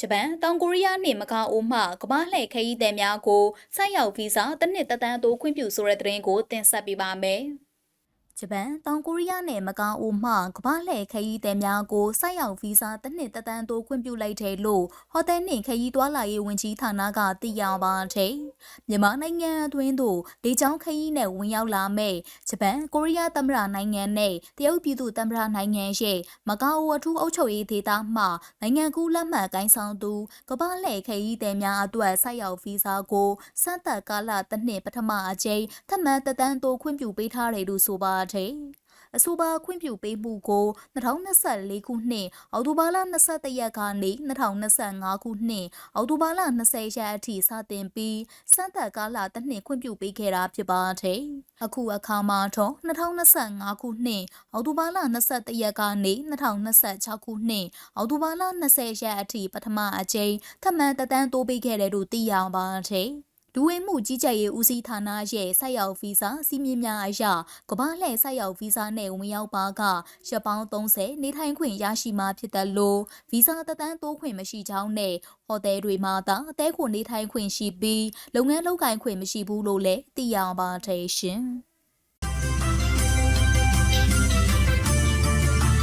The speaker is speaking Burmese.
ဂျပန်တောင်ကိုရီးယားနှင့်မကာအိုမှကမ္ဘာလှည့်ခရီးသည်များကိုဆိုက်ရောက်ဗီဇတစ်နှစ်သက်တမ်းသို့ခွင့်ပြုဆိုတဲ့သတင်းကိုတင်ဆက်ပေးပါမယ်။ ဂျပန်တောင်ကိုရီးယားနဲ့မကာအိုမှကမ္ဘာလှည့်ခရီးသည်များကိုဆိုက်ရောက်ဗီဇတစ်နှစ်သက်တမ်းသို့ခွင့်ပြုလိုက်တယ်လို့ဟိုတယ်နှင့်ခရီးသွားလာရေးဝန်ကြီးဌာနကသိရပါတယ်။မြန်မာနိုင်ငံအတွင်းသို့လေကြောင်းခရီးနဲ့ဝင်ရောက်လာမဲ့ဂျပန်ကိုရီးယားသမ္မတနိုင်ငံနဲ့တရုတ်ပြည်သူ့သမ္မတနိုင်ငံရဲ့မကာအိုအထူးအုပ်ချုပ်ရေးဒေသမှနိုင်ငံကူးလက်မှတ်ကိုင်းဆောင်သူကမ္ဘာလှည့်ခရီးသည်များအတွက်ဆိုက်ရောက်ဗီဇကိုစမ်းသပ်ကာလတစ်နှစ်ပထမအကြိမ်ထပ်မံသက်တမ်းသို့ခွင့်ပြုပေးထားတယ်လို့ဆိုပါတယ်။အဆိုပါခွင့်ပြုပေးမှုကို2024ခုနှစ်အောက်တိုဘာလ22ရက်ကနေ2025ခုနှစ်အောက်တိုဘာလ20ရက်အထိစတင်ပြီးစမ်းသပ်ကာလတစ်နှစ်ခွင့်ပြုပေးခဲ့တာဖြစ်ပါတယ်။အခုအခါမှာတော့2025ခုနှစ်အောက်တိုဘာလ21ရက်ကနေ2026ခုနှစ်အောက်တိုဘာလ20ရက်အထိပထမအကြိမ်ထပ်မံတက်တန်းတိုးပေးခဲ့တယ်လို့သိရပါတယ်။ ဒူဝင်မှုကြီးကြပ်ရေးဦးစီးဌာနရဲ့ဆိုက်ရောက်ဗီဇစီးမြင့်များအရကမ္ဘာလှည့်ဆိုက်ရောက်ဗီဇနဲ့ဝင်ရောက်ပါကရက်ပေါင်း30နေထိုင်ခွင့်ရရှိမှာဖြစ်တယ်လို့ဗီဇသက်တမ်းတိုးခွင့်မရှိကြောင်းနဲ့ဟိုတယ်တွေမှာသာအသေးခွန်နေထိုင်ခွင့်ရှိပြီးလုပ်ငန်းလုပ်ကိုင်ခွင့်မရှိဘူးလို့လည်းသိရပါတယ်ရှင်။